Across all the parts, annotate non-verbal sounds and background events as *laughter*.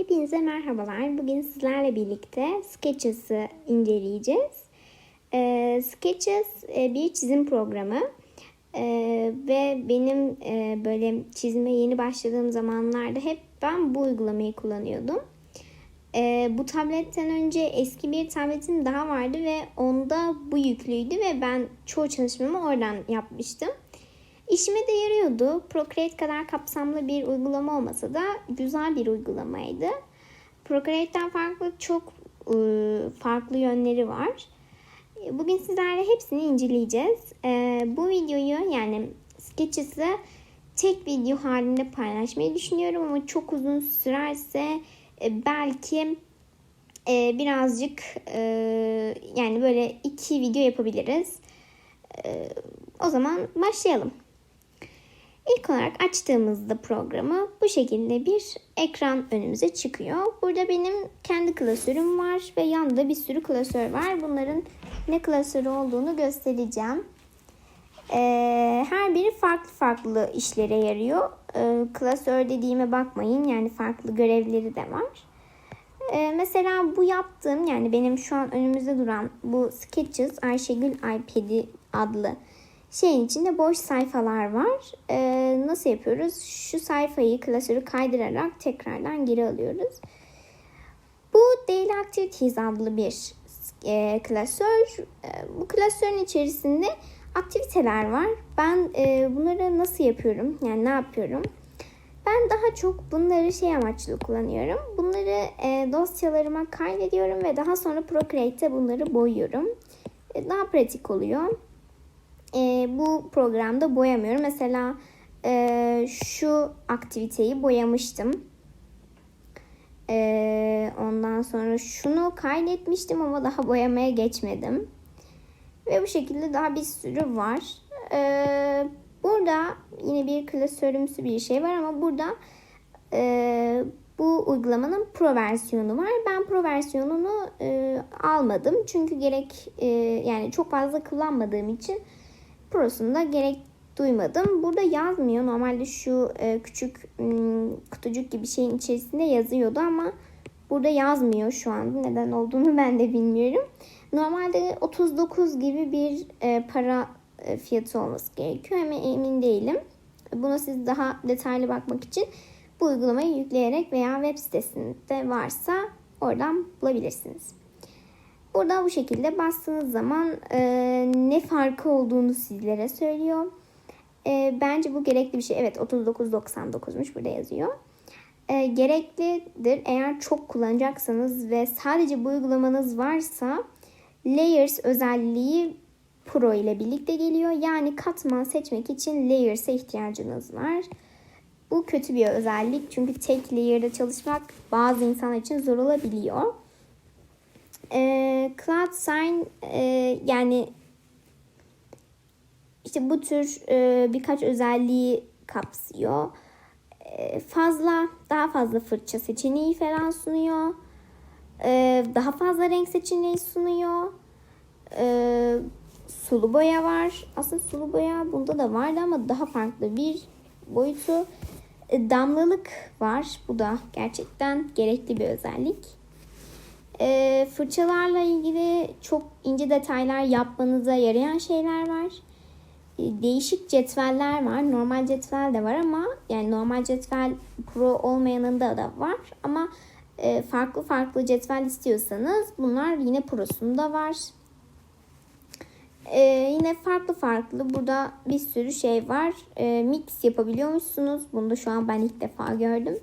Hepinize merhabalar. Bugün sizlerle birlikte Sketches'ı inceleyeceğiz. Ee, Sketches e, bir çizim programı Ee, ve benim e, böyle çizime yeni başladığım zamanlarda hep ben bu uygulamayı kullanıyordum. Ee, bu tabletten önce eski bir tabletim daha vardı ve onda bu yüklüydü ve ben çoğu çalışmamı oradan yapmıştım. İşime de yarıyordu. Procreate kadar kapsamlı bir uygulama olmasa da güzel bir uygulamaydı. Procreate'den farklı çok ıı, farklı yönleri var. Bugün sizlerle hepsini inceleyeceğiz. Ee, bu videoyu yani Sketches'ı tek video halinde paylaşmayı düşünüyorum ama çok uzun sürerse e, belki e, birazcık e, yani böyle iki video yapabiliriz. O zaman başlayalım. İlk olarak açtığımızda programı bu şekilde bir ekran önümüze çıkıyor. Burada benim kendi klasörüm var ve yanında bir sürü klasör var. Bunların ne klasörü olduğunu göstereceğim. Ee, her biri farklı farklı işlere yarıyor. Ee, klasör dediğime bakmayın yani farklı görevleri de var. Ee, mesela bu yaptığım yani benim şu an önümüzde duran bu Sketches Ayşegül iPad'i adlı şeyin içinde boş sayfalar var. Ee, nasıl yapıyoruz? Şu sayfayı klasörü kaydırarak tekrardan geri alıyoruz. Bu Daily Activities adlı bir e, klasör. E, bu klasörün içerisinde aktiviteler var. Ben e, bunları nasıl yapıyorum? Yani ne yapıyorum? Ben daha çok bunları şey amaçlı kullanıyorum. Bunları e, dosyalarıma kaydediyorum ve daha sonra Procreate'te bunları boyuyorum. E, daha pratik oluyor e, bu programda boyamıyorum. Mesela e, şu aktiviteyi boyamıştım. E, ondan sonra şunu kaydetmiştim ama daha boyamaya geçmedim. Ve bu şekilde daha bir sürü var. E, burada yine bir klasörümsü bir şey var ama burada e, bu uygulamanın pro versiyonu var. Ben pro versiyonunu e, almadım. Çünkü gerek e, yani çok fazla kullanmadığım için Pro'sunda gerek duymadım. Burada yazmıyor. Normalde şu e, küçük m, kutucuk gibi şeyin içerisinde yazıyordu ama burada yazmıyor şu an. Neden olduğunu *laughs* ben de bilmiyorum. Normalde 39 gibi bir e, para e, fiyatı olması gerekiyor ama emin değilim. Buna siz daha detaylı bakmak için bu uygulamayı yükleyerek veya web sitesinde varsa oradan bulabilirsiniz. Burada bu şekilde bastığınız zaman e, ne farkı olduğunu sizlere söylüyor. E, bence bu gerekli bir şey. Evet 39.99'muş burada yazıyor. E, gereklidir eğer çok kullanacaksanız ve sadece bu uygulamanız varsa Layers özelliği Pro ile birlikte geliyor. Yani katman seçmek için Layers'a ihtiyacınız var. Bu kötü bir özellik çünkü tek layer'da çalışmak bazı insanlar için zor olabiliyor. E, Cloud Sign e, yani işte bu tür e, birkaç özelliği kapsıyor. E, fazla daha fazla fırça seçeneği falan sunuyor. E, daha fazla renk seçeneği sunuyor. E, sulu boya var. Aslında sulu boya bunda da vardı ama daha farklı bir boyutu. E, damlalık var. Bu da gerçekten gerekli bir özellik. E, fırçalarla ilgili çok ince detaylar yapmanıza yarayan şeyler var. E, değişik cetveller var. Normal cetvel de var ama yani normal cetvel pro olmayanında da var. Ama e, farklı farklı cetvel istiyorsanız bunlar yine prosunda var. Ee, yine farklı farklı burada bir sürü şey var. Ee, mix yapabiliyormuşsunuz. Bunu da şu an ben ilk defa gördüm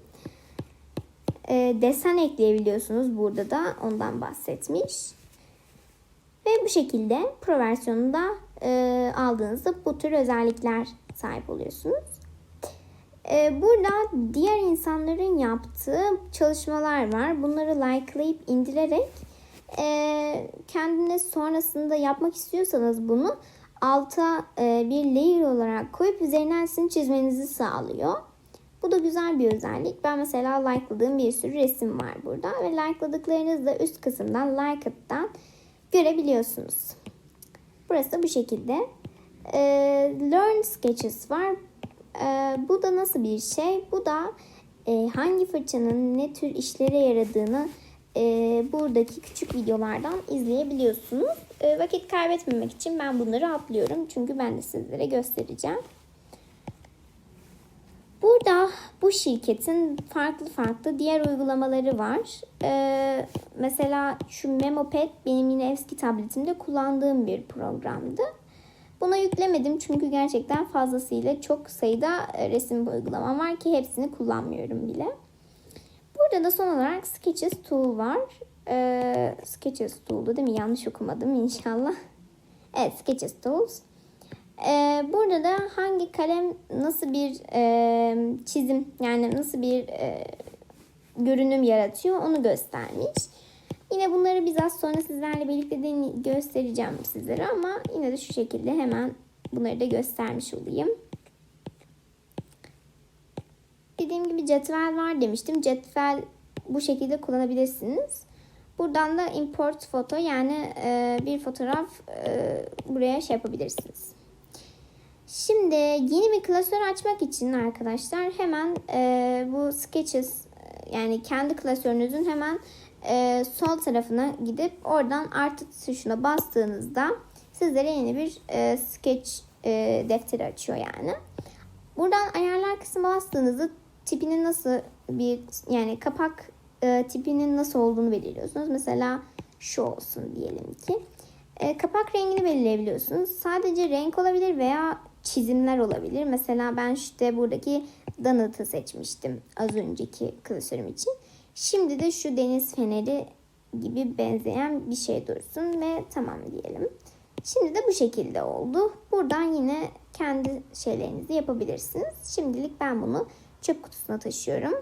e, desen ekleyebiliyorsunuz. Burada da ondan bahsetmiş. Ve bu şekilde Pro versiyonunda e, aldığınızda bu tür özellikler sahip oluyorsunuz. E, burada diğer insanların yaptığı çalışmalar var. Bunları likelayıp indirerek e, kendiniz sonrasında yapmak istiyorsanız bunu alta e, bir layer olarak koyup üzerinden sizin çizmenizi sağlıyor. Bu da güzel bir özellik. Ben mesela like'ladığım bir sürü resim var burada. Ve like'ladıklarınızı da üst kısımdan like'dan görebiliyorsunuz. Burası da bu şekilde. Ee, Learn Sketches var. Ee, bu da nasıl bir şey? Bu da e, hangi fırçanın ne tür işlere yaradığını e, buradaki küçük videolardan izleyebiliyorsunuz. E, vakit kaybetmemek için ben bunları atlıyorum. Çünkü ben de sizlere göstereceğim. Burada bu şirketin farklı farklı diğer uygulamaları var. Ee, mesela şu MemoPad benim yine eski tabletimde kullandığım bir programdı. Buna yüklemedim çünkü gerçekten fazlasıyla çok sayıda e, resim uygulamam var ki hepsini kullanmıyorum bile. Burada da son olarak Sketches Tool var. Ee, Sketches Tool'du değil mi? Yanlış okumadım inşallah. *laughs* Evet Sketches Tools. Ee, burada da hangi kalem nasıl bir e, çizim yani nasıl bir e, görünüm yaratıyor onu göstermiş. Yine bunları biz az sonra sizlerle birlikte de göstereceğim sizlere ama yine de şu şekilde hemen bunları da göstermiş olayım. Dediğim gibi cetvel var demiştim. Cetvel bu şekilde kullanabilirsiniz. Buradan da import foto yani e, bir fotoğraf e, buraya şey yapabilirsiniz. Şimdi yeni bir klasör açmak için arkadaşlar hemen e, bu Sketches yani kendi klasörünüzün hemen e, sol tarafına gidip oradan artı tuşuna bastığınızda sizlere yeni bir e, sketch e, defteri açıyor yani. Buradan ayarlar kısmı bastığınızda tipinin nasıl bir yani kapak e, tipinin nasıl olduğunu belirliyorsunuz. Mesela şu olsun diyelim ki. E, kapak rengini belirleyebiliyorsunuz. Sadece renk olabilir veya çizimler olabilir. Mesela ben işte buradaki Donut'ı seçmiştim az önceki klasörüm için. Şimdi de şu deniz feneri gibi benzeyen bir şey dursun ve tamam diyelim. Şimdi de bu şekilde oldu. Buradan yine kendi şeylerinizi yapabilirsiniz. Şimdilik ben bunu çöp kutusuna taşıyorum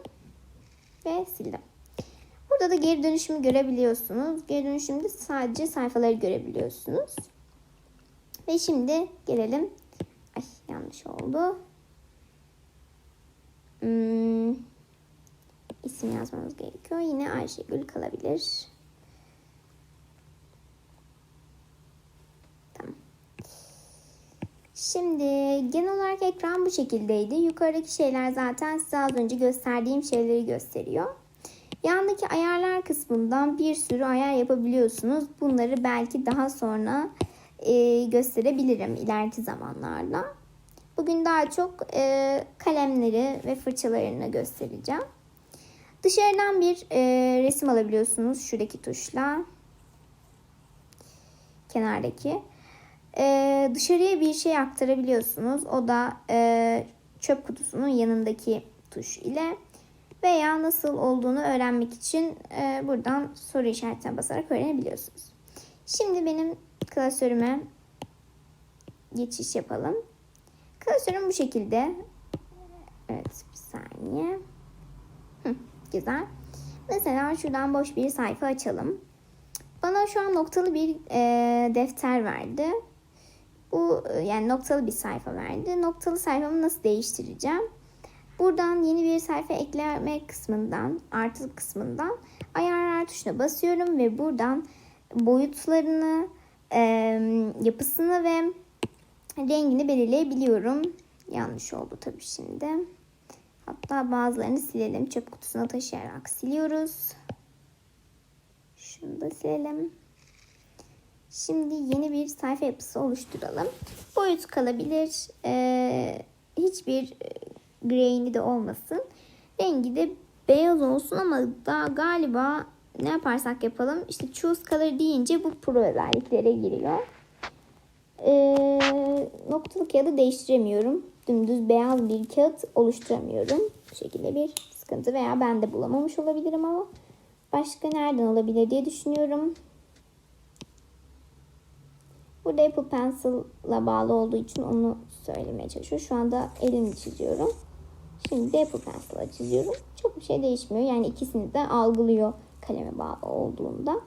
ve sildim. Burada da geri dönüşümü görebiliyorsunuz. Geri dönüşümde sadece sayfaları görebiliyorsunuz. Ve şimdi gelelim. Ay yanlış oldu. Hmm, isim yazmamız gerekiyor. Yine Ayşegül kalabilir. Tamam. Şimdi genel olarak ekran bu şekildeydi. Yukarıdaki şeyler zaten size az önce gösterdiğim şeyleri gösteriyor. Yandaki ayarlar kısmından bir sürü ayar yapabiliyorsunuz. Bunları belki daha sonra e, gösterebilirim ileriki zamanlarda. Bugün daha çok e, kalemleri ve fırçalarını göstereceğim. Dışarıdan bir e, resim alabiliyorsunuz şuradaki tuşla. Kenardaki. E, dışarıya bir şey aktarabiliyorsunuz. O da e, çöp kutusunun yanındaki tuş ile veya nasıl olduğunu öğrenmek için e, buradan soru işaretine basarak öğrenebiliyorsunuz. Şimdi benim klasörüme geçiş yapalım. Klasörüm bu şekilde. Evet bir saniye. Hı, güzel. Mesela şuradan boş bir sayfa açalım. Bana şu an noktalı bir e, defter verdi. Bu yani noktalı bir sayfa verdi. Noktalı sayfamı nasıl değiştireceğim? Buradan yeni bir sayfa ekleme kısmından, artı kısmından ayarlar tuşuna basıyorum ve buradan boyutlarını, e, yapısını ve rengini belirleyebiliyorum. Yanlış oldu tabii şimdi. Hatta bazılarını silelim. Çöp kutusuna taşıyarak siliyoruz. Şunu da silelim. Şimdi yeni bir sayfa yapısı oluşturalım. Boyut kalabilir. Ee, hiçbir greyini de olmasın. Rengi de beyaz olsun ama daha galiba ne yaparsak yapalım işte choose color deyince bu pro özelliklere giriyor. Ee, noktalı kağıdı değiştiremiyorum. Dümdüz beyaz bir kağıt oluşturamıyorum. Bu şekilde bir sıkıntı veya ben de bulamamış olabilirim ama başka nereden olabilir diye düşünüyorum. Burada Apple Pencil'la bağlı olduğu için onu söylemeye çalışıyorum. Şu anda elini çiziyorum. Şimdi de Apple Pencil'la çiziyorum. Çok bir şey değişmiyor. Yani ikisini de algılıyor kaleme bağlı olduğunda.